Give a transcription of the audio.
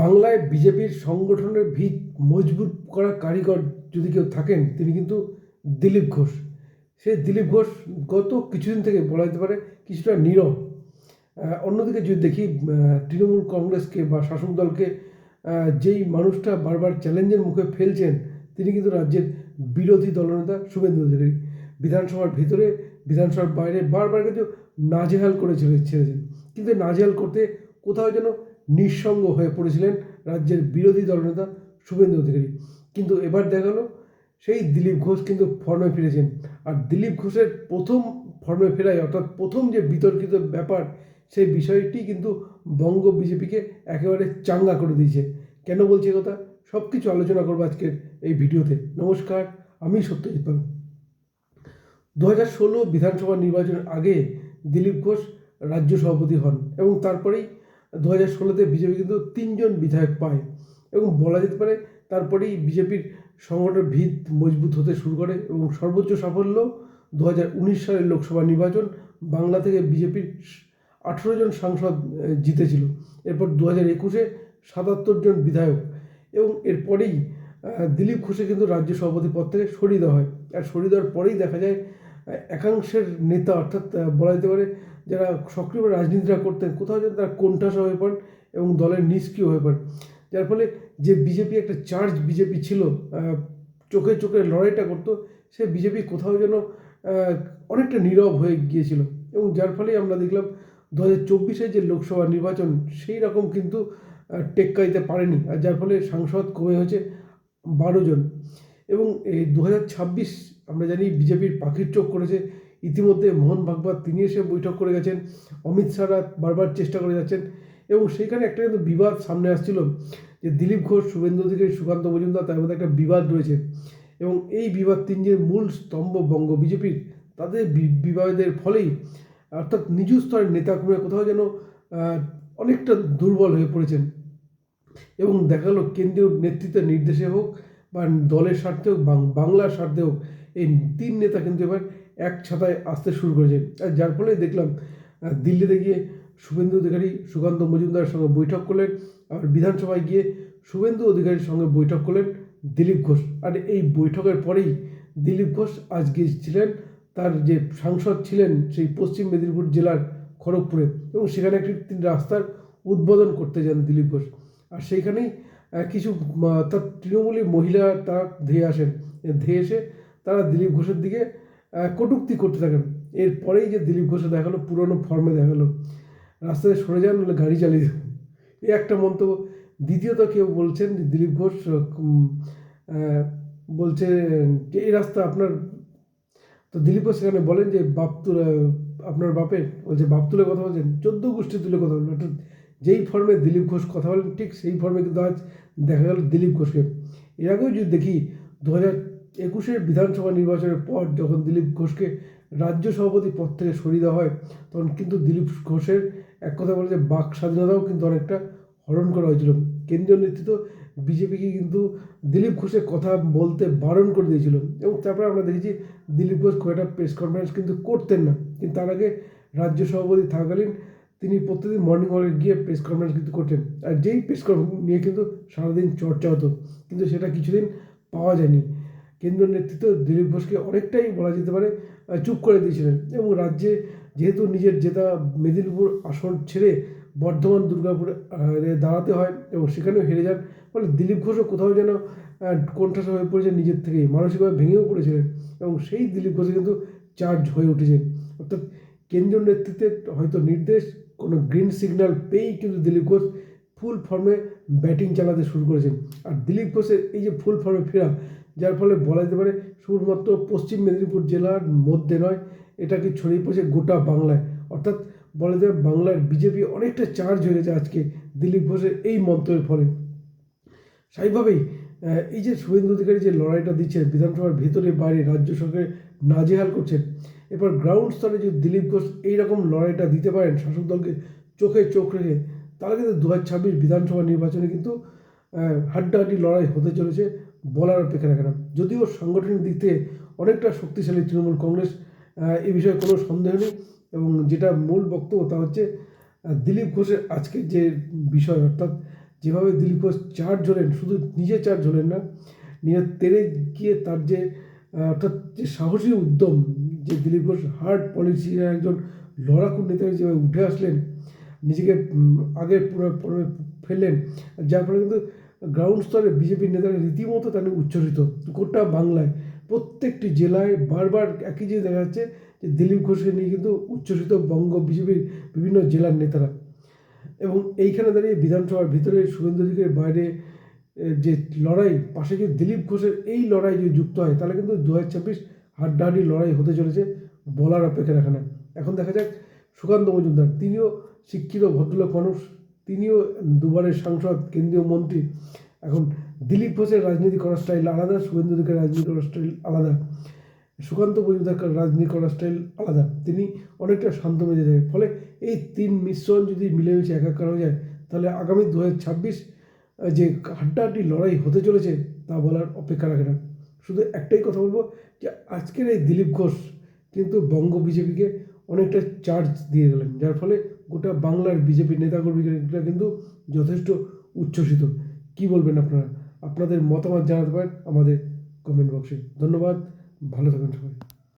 বাংলায় বিজেপির সংগঠনের ভিত মজবুত করা কারিগর যদি কেউ থাকেন, তিনি কিন্তু দিলীপ ঘোষ। সে দিলীপ ঘোষ গত কিছুদিন থেকে বলা যেতে পারে কিছুটা নীরব। অন্যদিকে যদি দেখি তৃণমূল কংগ্রেসকে বা শাসক দলকে যেই মানুষটা বারবার চ্যালেঞ্জের মুখে ফেলছেন, তিনি কিন্তু রাজ্যের বিরোধী দলনেতা শুভেন্দু অধিকারী। বিধানসভার ভিতরে, বিধানসভার বাইরে বারবার কিন্তু নাজেহাল করে ছেড়ে, ছেড়েছেন। কিন্তু নাজেহাল করতে কোথাও যেন নিঃসঙ্গ হয়ে পড়েছিলেন রাজ্যের বিরোধী দলনেতা শুভেন্দু অধিকারী। কিন্তু এবার দেখা গেল সেই দিলীপ ঘোষ কিন্তু ফর্মে ফিরেছেন। আর দিলীপ ঘোষের প্রথম ফর্মে ফেরায়, অর্থাৎ প্রথম যে বিতর্কিত ব্যাপার, সেই বিষয়টি কিন্তু বঙ্গ বিজেপিকে একেবারে চাঙ্গা করে দিয়েছে। কেন বলছি কথা? সব কিছু আলোচনা করব আজকের এই ভিডিওতে। নমস্কার, আমি সত্যজিৎ বাবু দু হাজার ষোলো বিধানসভা নির্বাচনের আগে দিলীপ ঘোষ রাজ্য সভাপতি হন এবং তারপরেই দু হাজার ষোলোতে বিজেপি কিন্তু তিনজন বিধায়ক পায় এবং বলা যেতে পারে তারপরেই বিজেপির সংগঠনের ভিত মজবুত হতে শুরু করে এবং সর্বোচ্চ সাফল্য দু হাজার উনিশ সালের লোকসভা নির্বাচন, বাংলা থেকে বিজেপির আঠেরো জন সাংসদ জিতেছিল। এরপর দু হাজার একুশে সাতাত্তর জন বিধায়ক এবং এরপরেই দিলীপ ঘোষে কিন্তু রাজ্য সভাপতি পদ থেকে সরিয়ে দেওয়া হয়। আর সরিয়ে দেওয়ার পরেই দেখা যায় একাংশের নেতা অর্থাৎ বলা যেতে পারে যারা সক্রিয়ভাবে রাজনীতিটা করতেন, কোথাও যেন তারা কোণঠাসা হয়ে পড়েন এবং দলের নিষ্ক্রিয় হয়ে পড়েন। যার ফলে যে বিজেপি একটা চার্জ বিজেপি ছিল চোখে চোখে লড়াইটা করতো, সে বিজেপি কোথাও যেন অনেকটা নীরব হয়ে গিয়েছিল। এবং যার ফলে আমরা দেখলাম দু হাজার চব্বিশে যে লোকসভা নির্বাচন, সেই রকম কিন্তু টেক্কা দিতে পারেনি। আর যার ফলে সাংসদ কমে হয়েছে বারো জন। এবং এই দু হাজার ছাব্বিশ আমরা জানি বিজেপির পাখির চোখ করেছে ইতিমধ্যে মোহন ভাগবত তিনি এসে বৈঠক করে গেছেন, অমিত শাহরা বারবার চেষ্টা করে যাচ্ছেন এবং সেখানে একটা কিন্তু বিবাদ সামনে আসছিল যে দিলীপ ঘোষ, শুভেন্দু অধিকারী, সুকান্ত মজুমদার তার মধ্যে একটা বিবাদ রয়েছে এবং এই বিবাদ তিনজনের মূল স্তম্ভ বঙ্গ বিজেপির। তাদের বিবাদের ফলেই অর্থাৎ নিচু স্তরের নেতাকর্মীরা কোথাও যেন অনেকটা দুর্বল হয়ে পড়েছেন এবং দেখা গেল কেন্দ্রীয় নেতৃত্বের নির্দেশে হোক বা দলের স্বার্থে হোক বাংলার স্বার্থে হোক, এই তিন নেতা কিন্তু এবার এক ছাতায় আসতে শুরু করেছে। আর যার ফলে দেখলাম দিল্লিতে গিয়ে শুভেন্দু অধিকারী সুকান্ত মজুমদারের সঙ্গে বৈঠক করলেন আবার বিধানসভায় গিয়ে শুভেন্দু অধিকারীর সঙ্গে বৈঠক করলেন দিলীপ ঘোষ। আর এই বৈঠকের পরেই দিলীপ ঘোষ আজ গিয়েছিলেন, তার যে সাংসদ ছিলেন সেই পশ্চিম মেদিনীপুর জেলার খড়গপুরে এবং সেখানে একটি তিনি রাস্তার উদ্বোধন করতে যান দিলীপ ঘোষ। আর সেইখানেই কিছু তার তৃণমূলী মহিলা তারা ধেয়ে আসেন। ধেয়ে এসে তারা দিলীপ ঘোষের দিকে কটূক্তি করতে থাকেন। এরপরেই যে দিলীপ ঘোষে দেখা গেলো পুরনো ফর্মে দেখা গেলো রাস্তায় সরে যান, নাহলে গাড়ি চালিয়ে যান। এই একটা মন্তব্য। দ্বিতীয়ত কেউ বলছেন যে দিলীপ ঘোষ বলছে যে, এই রাস্তা আপনার তো দিলীপ ঘোষ সেখানে বলেন যে বাপ তুলে আপনার বাপের, বলছে বাপ তুলে কথা বলছেন, চোদ্দ গোষ্ঠী তুলে কথা বলেন অর্থাৎ যেই ফর্মে দিলীপ ঘোষ কথা বলেন, ঠিক সেই ফর্মে কিন্তু আজ দেখা গেল দিলীপ ঘোষকে। এর আগেও যদি দেখি, দু হাজার একুশের বিধানসভা নির্বাচনের পর যখন দিলীপ ঘোষকে রাজ্য সভাপতি পদ থেকে সরিয়ে দেওয়া হয়, তখন কিন্তু দিলীপ ঘোষের এক কথা বলে যে বাক স্বাধীনতাও কিন্তু অনেকটা হরণ করা হয়েছিল। কেন্দ্রীয় নেতৃত্ব বিজেপিকে কিন্তু দিলীপ ঘোষের কথা বলতে বারণ করে দিয়েছিল এবং তারপরে আমরা দেখেছি দিলীপ ঘোষ খুব একটা প্রেস কনফারেন্স কিন্তু করতেন না। কিন্তু তার আগে রাজ্য সভাপতি থাকাকালীন তিনি প্রত্যেকদিন মর্নিং ওয়াকে গিয়ে প্রেস কনফারেন্স কিন্তু করতেন। আর যেই প্রেস কনফারেন্স নিয়ে কিন্তু সারাদিন চর্চা হতো, কিন্তু সেটা কিছুদিন পাওয়া যায়নি। কেন্দ্রীয় নেতৃত্ব দিলীপ ঘোষকে অনেকটাই বলা যেতে পারে চুপ করে দিয়েছিলেন। এবং রাজ্যে যেহেতু নিজের জেতা মেদিনীপুর আসন ছেড়ে বর্ধমান, দুর্গাপুরে দাঁড়াতে হয় এবং সেখানেও হেরে যান, ফলে দিলীপ ঘোষও কোথাও যেন কোণঠাসা হয়ে পড়েছে নিজের থেকেই, মানসিকভাবে ভেঙেও পড়েছিলেন এবং সেই দিলীপ ঘোষে কিন্তু চার্জ হয়ে উঠেছেন অর্থাৎ কেন্দ্রীয় নেতৃত্বের হয়তো নির্দেশ, কোনো গ্রিন সিগন্যাল পেয়েই কিন্তু দিলীপ ঘোষ ফুল ফর্মে ব্যাটিং চালাতে শুরু করেছেন। আর দিলীপ ঘোষের এই যে ফুল ফর্মে ফেরা যার ফলে বলা যেতে পারে শুধুমাত্র পশ্চিম মেদিনীপুর জেলার মধ্যে নয় এটাকে ছড়িয়ে পড়েছে গোটা বাংলায়। অর্থাৎ বলা যায় বাংলার বিজেপি অনেকটা চার্জ হয়ে গেছে আজকে দিলীপ ঘোষের এই মন্তব্যের ফলে। স্বাভাবিকভাবেই এই যে শুভেন্দু অধিকারী যে লড়াইটা দিচ্ছেন, বিধানসভার ভেতরে বাইরে রাজ্য সরকারে নাজেহাল করছেন, এরপর গ্রাউন্ড স্তরে যদি দিলীপ ঘোষ এইরকম লড়াইটা দিতে পারেন, শাসক দলকে চোখে চোখ রেখে, তাহলে কিন্তু দু হাজার ছাব্বিশ বিধানসভা নির্বাচনে কিন্তু হাড্ডাহাড্ডি লড়াই হতে চলেছে। বলার অপেক্ষা রাখে না। যদিও সাংগঠনিক দিক থেকে অনেকটা শক্তিশালী তৃণমূল কংগ্রেস এ বিষয়ে কোনো সন্দেহ নেই। এবং যেটা মূল বক্তব্য তা হচ্ছে দিলীপ ঘোষের আজকে যে বিষয়, অর্থাৎ যেভাবে দিলীপ ঘোষ চার্জ হলেন, শুধু নিজে চার্জ হলেন না নিজের তেরে গিয়ে তার যে অর্থাৎ যে সাহসী উদ্যম, যে দিলীপ ঘোষ হার্ড পলিটিশিয়ান একজন লড়াকু নেতা যেভাবে উঠে আসলেন, নিজেকে আগের পুরো ফেললেন, যার ফলে কিন্তু গ্রাউন্ড স্তরে বিজেপির নেতারা রীতিমতো তাদের উচ্ছ্বসিত গোটা বাংলায়, প্রত্যেকটি জেলায় বারবার একই জিনিস দেখা যাচ্ছে যে দিলীপ ঘোষকে নিয়ে কিন্তু উচ্ছ্বসিত বঙ্গ বিজেপির বিভিন্ন জেলার নেতারা। এবং এইখানে দাঁড়িয়ে বিধানসভার ভিতরে শুভেন্দু বাইরে যে লড়াই, পাশে যদি দিলীপ ঘোষের এই লড়াই যদি যুক্ত হয়, তাহলে কিন্তু দু হাজার ছাব্বিশ হাড্ডাহাড্ডি লড়াই হতে চলেছে বলার অপেক্ষা রাখে না এখন দেখা যাক সুকান্ত মজুমদার, তিনিও শিক্ষিত ভদ্রলোক মানুষ তিনিও দুবারের সাংসদ, কেন্দ্রীয় মন্ত্রী। এখন দিলীপ ঘোষের রাজনীতি করার স্টাইল আলাদা, শুভেন্দু অধিকারের রাজনীতি করার স্টাইল আলাদা। সুকান্ত মজুমদার রাজনীতি করার স্টাইল আলাদা। তিনি অনেকটা শান্ত মেজাজের ফলে এই তিন মিশ্রণ যদি মিলেমিশে একাকার হয়ে যায়, তাহলে আগামী দু ছাব্বিশ যে হাড্ডাহাড্ডি লড়াই হতে চলেছে, তা বলার অপেক্ষা রাখে না। শুধু একটাই কথা বলব যে, আজকের এই দিলীপ ঘোষ কিন্তু বঙ্গ বিজেপিকে অনেকটা চার্জ দিয়ে গেলেন, যার ফলে গোটা বাংলার বিজেপি নেতাকর্মীরা কিন্তু যথেষ্ট উচ্ছ্বসিত। কি বলবেন আপনারা? আপনাদের মতামত জানাতে পারেন আমাদের কমেন্ট বক্সে ধন্যবাদ, ভালো থাকুন সবাই।